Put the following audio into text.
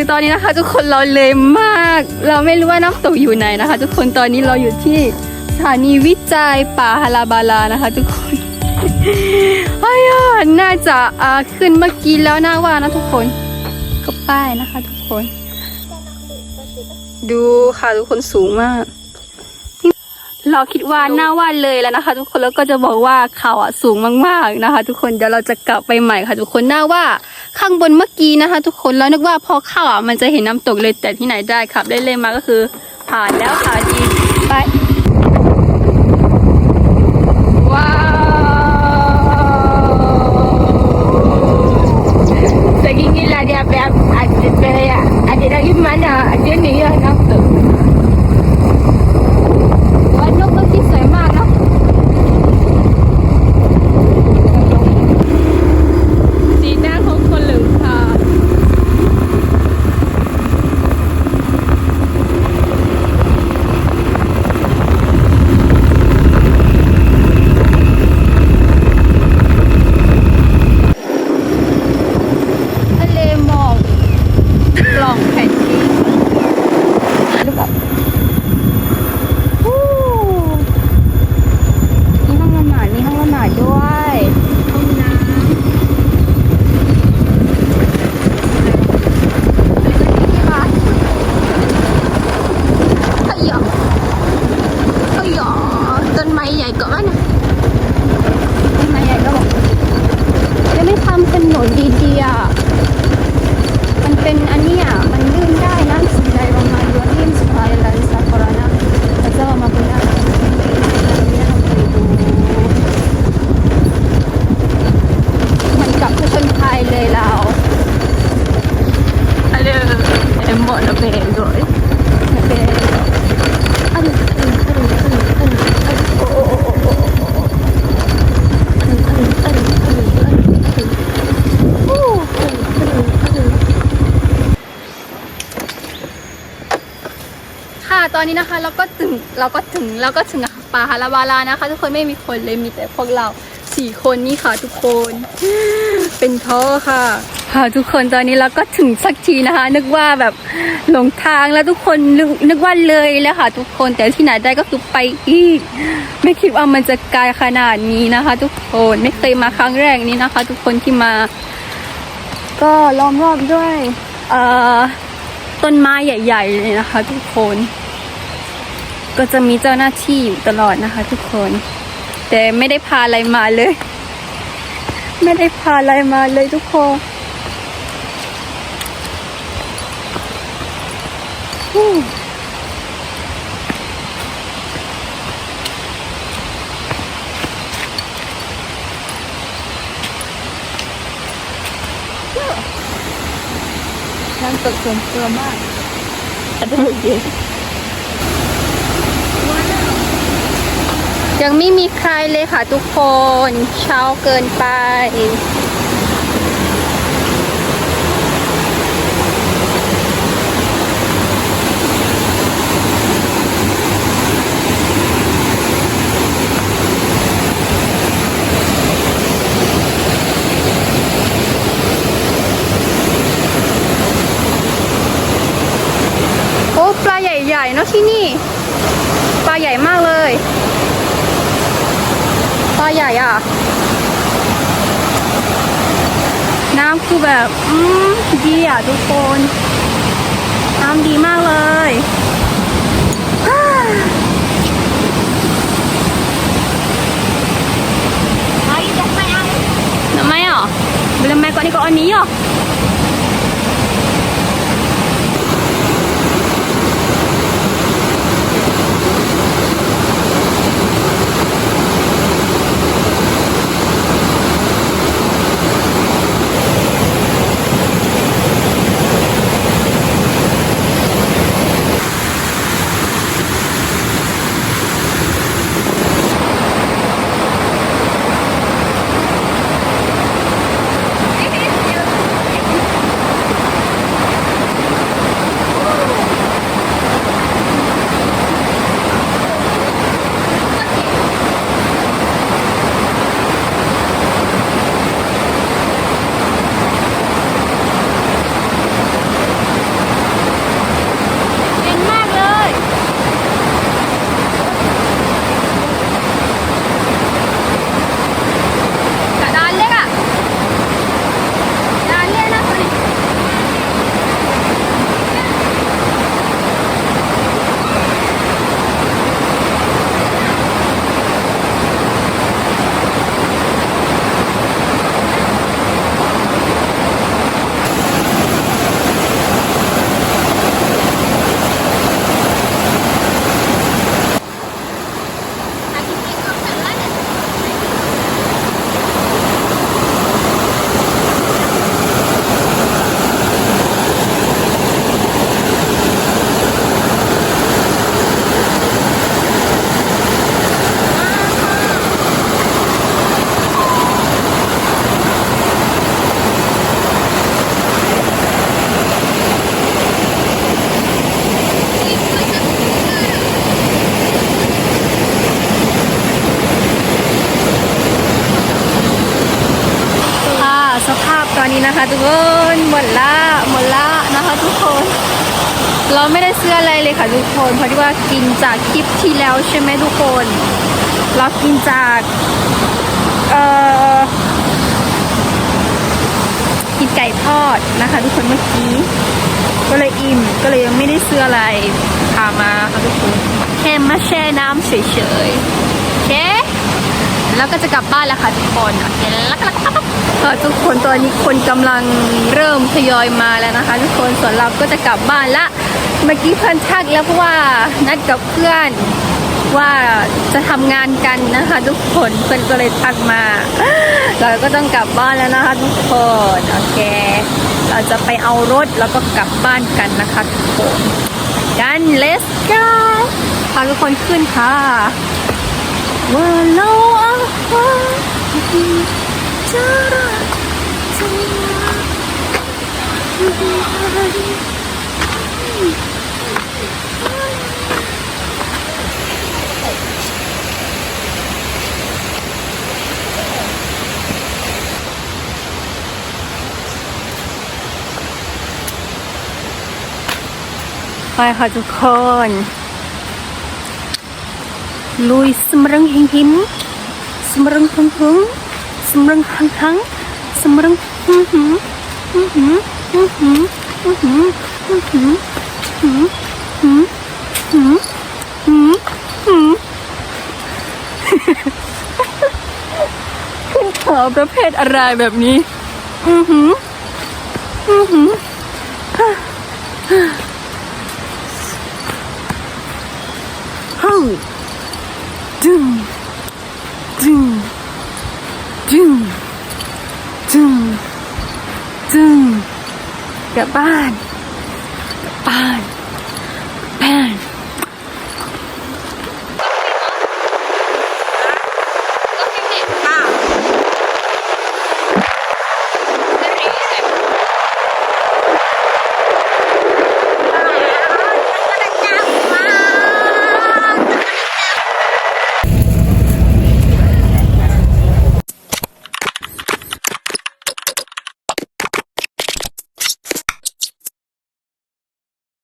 คือตอนนี้นะคะ ทุกคนเราเลยมาก เราไม่รู้ว่าน้ำตกอยู่ไหนนะคะ ทุกคนตอนนี้เราอยู่ที่สถานีวิจัยป่าฮาราบาลานะคะ ทุกคนเฮ้ยน่าจะอ่าขึ้นเมื่อกี้แล้วน่าว่านะทุกคน ก็ป้ายนะคะ ทุกคน ดูค่ะทุกคนสูงมาก เราคิดว่าน่าว่าเลยแล้วนะคะ ทุกคนแล้วก็จะบอกว่าเขาอะสูงมากๆนะคะ ทุกคนเดี๋ยวเราจะกลับไปใหม่ค่ะ ทุกคนน่าว่า ข้างบนเมื่อกี้นะคะ ทุกคนแล้วนึกว่าพอเข้าอะมันจะเห็นน้ำตกเลยแต่ที่ไหนได้ครับเล่นๆมาก็คือ ผ่านแล้วค่ะดีไปว้าว Saging nila dia apa ada saya ada lagi mana ada ni ya nak tu. วันนกก็ที่สวยมากเนาะสีหน้าของคนเหลืองค่ะ ทะเลหมอกกล่องแผ่นที่ดูแบบฮู้มีห้องละหมาดมีห้องละหมาดด้วยห้องน้ำขยะขยะต้น ไม้ใหญ่ก่อนไม่ใหญ่ก็บอกยังไม่ทำถนนดีๆอะมันเป็นอันนี้อะมันลื่นได้นะสิ่งใดประมาณดวนที่สุดท้ายแล้วสักคนนะแต่จะมาเป็นอะไรมันกลับผจญภัยเลยเราฮัลโหลเอ็มบอกนะเป็นด้วยนะเป็นอันนี้อันนี้อันนี้อันนี้อันนี้อันนี้โอ้โอ้โอ้โอ้โอ้อันนี้อันนี้อันนี้อันนี้อันนี้อันนี้โอ้อันนี้อันนี้อันนี้ ค่ะตอนนี้นะคะเราก็ถึงเราก็ถึงเราก็ถึงป่าฮาราบาลานะคะ ทุกคนไม่มีคนเลยมีแต่พวกเราสี่คนนี่ค่ะทุกคน เป็นท้อค่ะ ค่ะทุกคนตอนนี้เราก็ถึงสักทีนะคะ นึกว่าแบบหลงทางแล้วทุกคนนึกนึกว่าเลยแล้วค่ะ ทุกคนแต่ที่ไหนได้ก็คือไปอีก ไม่คิดว่ามันจะไกลขนาดนี้นะคะ ทุกคนไม่เคยมาครั้งแรกนี้นะคะ ทุกคนที่มา ก็ล้อมรอบด้วย เอ่อ ต้นไม้ใหญ่ๆเลยนะคะ ทุกคน ก็จะมีเจ้าหน้าที่อยู่ตลอดนะคะ ทุกคน แต่ไม่ได้พาอะไรมาเลย ไม่ได้พาอะไรมาเลยทุกคนฮู้ น้ำตกส่วนตัวมากอร่อยเยอะยังไม่มีใครเลยค่ะทุกคน เช้าเกินไป โอ้ปลาใหญ่ๆเนาะที่นี่ ปลาใหญ่มากเลย ปลา ใหญ่อะ น้ำคือแบบ อืมดีอะทุกคน น้ำดีมากเลยทำไมอะเบลแม่ก่อนนี้ก็อันนี้อะ นะคะทุกคนหมดละหมดละนะคะทุกคน เราไม่ได้ซื้ออะไรเลยค่ะทุกคนเพราะที่ว่ากินจากคลิปที่แล้วใช่ไหมทุกคน เรากินจากเอ่อกินไก่ทอดนะคะ ทุกคนเมื่อกี้ก็เลยอิ่มก็เลยยังไม่ได้ซื้ออะไรพามาค่ะทุกคนแค่มาแช่น้ำเฉยๆโอเค แล้วก็จะกลับบ้านแล้วค่ะทุกคนโอเคแล้วก็เออทุกคนตอนนี้คนกำลังเริ่มทยอยมาแล้วนะคะ ทุกคนส่วนเราก็จะกลับบ้านละเมื่อกี้เพื่อนทักแล้วเพราะว่านัดกับเพื่อนว่าจะทำงานกันนะคะ ทุกคนเพื่อนก็เลยทักมาเราก็ต้องกลับบ้านแล้วนะคะ ทุกคนโอเค เราจะไปเอารถแล้วก็กลับบ้านกันนะคะทุกคนกัน let's go พาทุกคนขึ้นค่ะ Walau apa cara saya ไปค่ะทุกคน ลุยสมรังหิงหินสมรังหังหังสมรังหังหังสมรังหังหังหังหังหังหังหังหังหังหังหังหังหังหังหังขึ้นเขาประเภทอะไรแบบนี้ อือหืออือหือฮึ doom, doom, doom, doom, doom. get กลับบ้าน